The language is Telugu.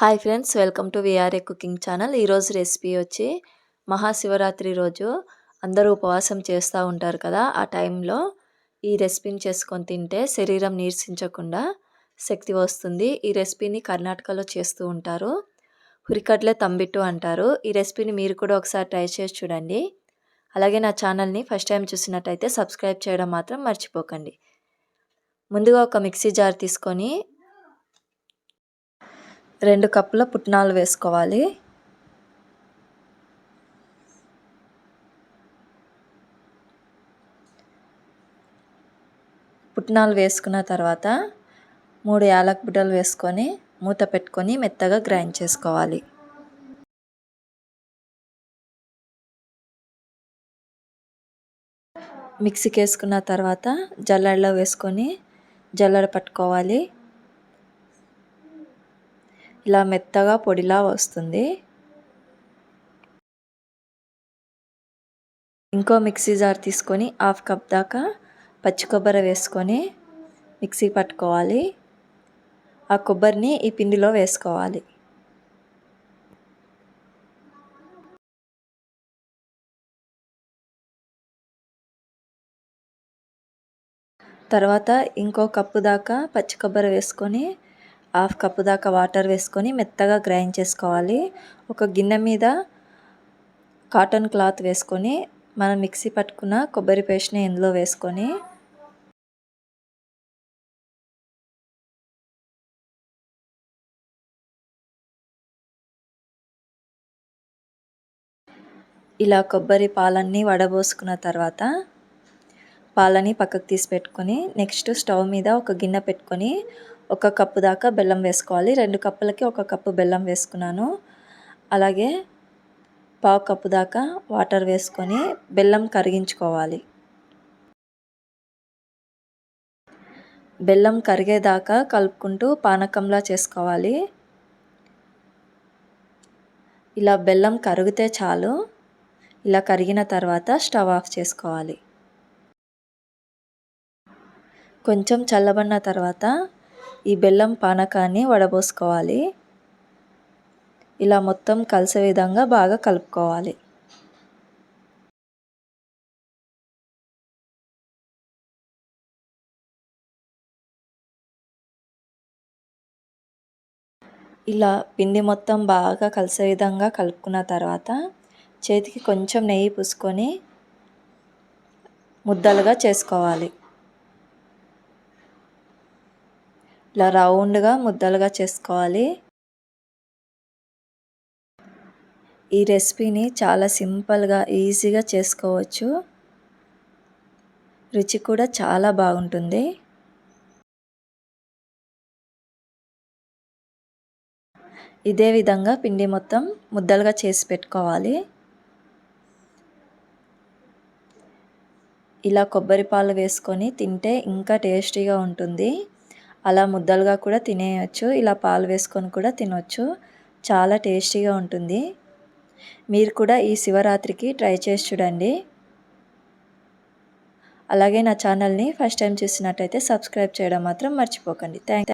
Hi friends welcome to VRA cooking channel. ఈరోజు రెసిపీ వచ్చి మహాశివరాత్రి రోజు అందరూ ఉపవాసం చేస్తూ ఉంటారు కదా ఆ టైంలో ఈ రెసిపీని చేసుకొని తింటే శరీరం నీరసించకుండా శక్తి వస్తుంది. ఈ రెసిపీని కర్ణాటకలో చేస్తూ ఉంటారు. హురికట్లే తంబిట్టు అంటారు. ఈ రెసిపీని మీరు కూడా ఒకసారి ట్రై చేసి చూడండి. అలాగే నా ఛానల్ని ఫస్ట్ టైం చూసినట్టయితే సబ్స్క్రైబ్ చేయడం మాత్రం మర్చిపోకండి. ముందుగా ఒక మిక్సీ జార్ తీసుకొని రెండు కప్పుల పుట్నాలు వేసుకోవాలి. పుట్నాలు వేసుకున్న తర్వాత మూడు యాలక్ బుడ్డలు వేసుకొని మూత పెట్టుకొని మెత్తగా గ్రైండ్ చేసుకోవాలి. మిక్సీకి వేసుకున్న తర్వాత జల్లెడలో వేసుకొని జల్లెడ పట్టుకోవాలి. ఇలా మెత్తగా పొడిలా వస్తుంది. ఇంకో మిక్సీ జార్ తీసుకొని హాఫ్ కప్ దాకా పచ్చి కొబ్బరి వేసుకొని మిక్సీ పట్టుకోవాలి. ఆ కొబ్బరిని ఈ పిండిలో వేసుకోవాలి. తర్వాత ఇంకో కప్పు దాకా పచ్చి కొబ్బరి వేసుకొని హాఫ్ కప్పు దాకా వాటర్ వేసుకొని మెత్తగా గ్రైండ్ చేసుకోవాలి. ఒక గిన్నె మీద కాటన్ క్లాత్ వేసుకొని మనం మిక్సీ పట్టుకున్న కొబ్బరి పేస్ట్ని ఇందులో వేసుకొని ఇలా కొబ్బరి పాలన్నీ వడబోసుకున్న తర్వాత పాలని పక్కకు తీసి పెట్టుకొని నెక్స్ట్ స్టవ్ మీద ఒక గిన్నె పెట్టుకొని ఒక కప్పు దాకా బెల్లం వేసుకోవాలి. రెండు కప్పులకి ఒక కప్పు బెల్లం వేసుకున్నాను. అలాగే పావు కప్పు దాకా వాటర్ వేసుకొని బెల్లం కరిగించుకోవాలి. బెల్లం కరిగేదాకా కలుపుకుంటూ పానకంలా చేసుకోవాలి. ఇలా బెల్లం కరిగితే చాలు. ఇలా కరిగిన తర్వాత స్టవ్ ఆఫ్ చేసుకోవాలి. కొంచెం చల్లబడిన తర్వాత ఈ బెల్లం పానకాన్ని వడబోసుకోవాలి. ఇలా మొత్తం కలిసే విధంగా బాగా కలుపుకోవాలి. ఇలా పిండి మొత్తం బాగా కలిసే విధంగా కలుపుకున్న తర్వాత చేతికి కొంచెం నెయ్యి పూసుకొని ముద్దలుగా చేసుకోవాలి. ఇలా రౌండ్గా ముద్దలుగా చేసుకోవాలి. ఈ రెసిపీని చాలా సింపుల్గా ఈజీగా చేసుకోవచ్చు. రుచి కూడా చాలా బాగుంటుంది. ఇదే విధంగా పిండి మొత్తం ముద్దలుగా చేసి పెట్టుకోవాలి. ఇలా కొబ్బరి పాలు వేసుకొని తింటే ఇంకా టేస్టీగా ఉంటుంది. అలా ముద్దలుగా కూడా తినేయచ్చు ఇలా పాలు వేసుకొని కూడా తినవచ్చు చాలా టేస్టీగా ఉంటుంది. మీరు కూడా ఈ శివరాత్రికి ట్రై చేసి చూడండి. అలాగే నా ఛానల్ని ఫస్ట్ టైం చూసినట్టయితే సబ్స్క్రైబ్ చేయడం మాత్రం మర్చిపోకండి. థ్యాంక్